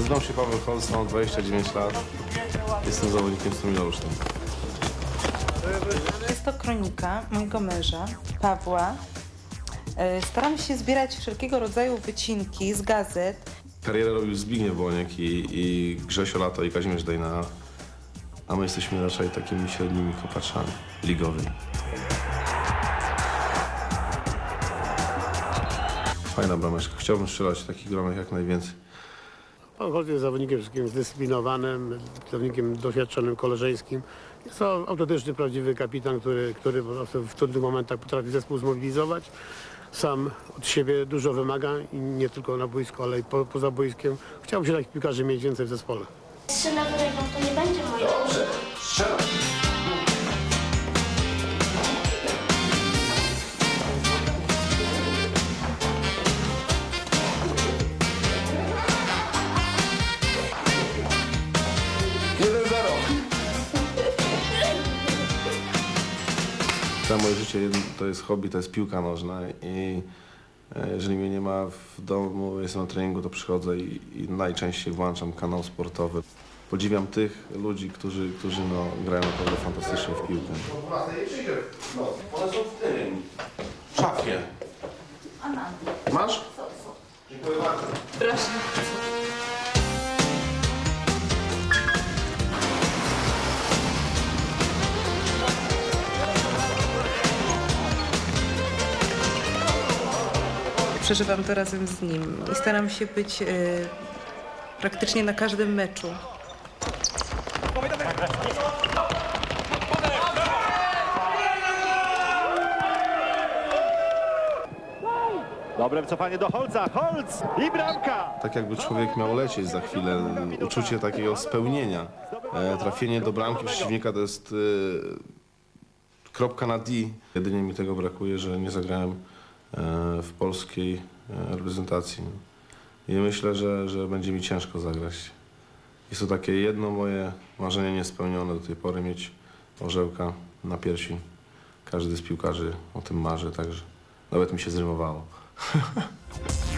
Nazywam się Paweł Holz, mam 29 lat. Jestem zawodnikiem stomilorusznym. Jest to kronika mojego męża, Pawła. E, Staram się zbierać wszelkiego rodzaju wycinki z gazet. Karierę robił Zbigniew Błoniek i, i Grzesio Lato i Kazimierz Dejna, a my jesteśmy raczej takimi średnimi kopaczami ligowymi. Fajna brameczka. Chciałbym strzelać takich bramek jak najwięcej. Pan Holt jest zawodnikiem wszystkim zdyscyplinowanym, zawodnikiem doświadczonym, koleżeńskim. Jest to autentyczny, prawdziwy kapitan, który, który po prostu w trudnych momentach potrafi zespół zmobilizować. Sam od siebie dużo wymaga i nie tylko na boisku, ale i po, poza boiskiem. Chciałbym się takich piłkarzy mieć więcej w zespole. Strzelę w ręką, to nie będzie moje. Całe moje życie to jest hobby, to jest piłka nożna i e, jeżeli mnie nie ma w domu, jestem na treningu, to przychodzę i, i najczęściej włączam kanał sportowy. Podziwiam tych ludzi, którzy, którzy no, grają naprawdę fantastycznie w piłkę. One są w tym, szafie. Masz? Dziękuję bardzo. Przeżywam to razem z nim i staram się być e, praktycznie na każdym meczu. Dobre cofanie do Holca. Holc i bramka. Tak jakby człowiek miał lecieć za chwilę, uczucie takiego spełnienia. E, trafienie do bramki przeciwnika to jest e, kropka na D. Jedynie mi tego brakuje, że nie zagrałem w polskiej e, reprezentacji. I myślę, że, że będzie mi ciężko zagrać. Jest to takie jedno moje marzenie niespełnione do tej pory, mieć orzełka na piersi. Każdy z piłkarzy o tym marzy, także nawet mi się zrymowało.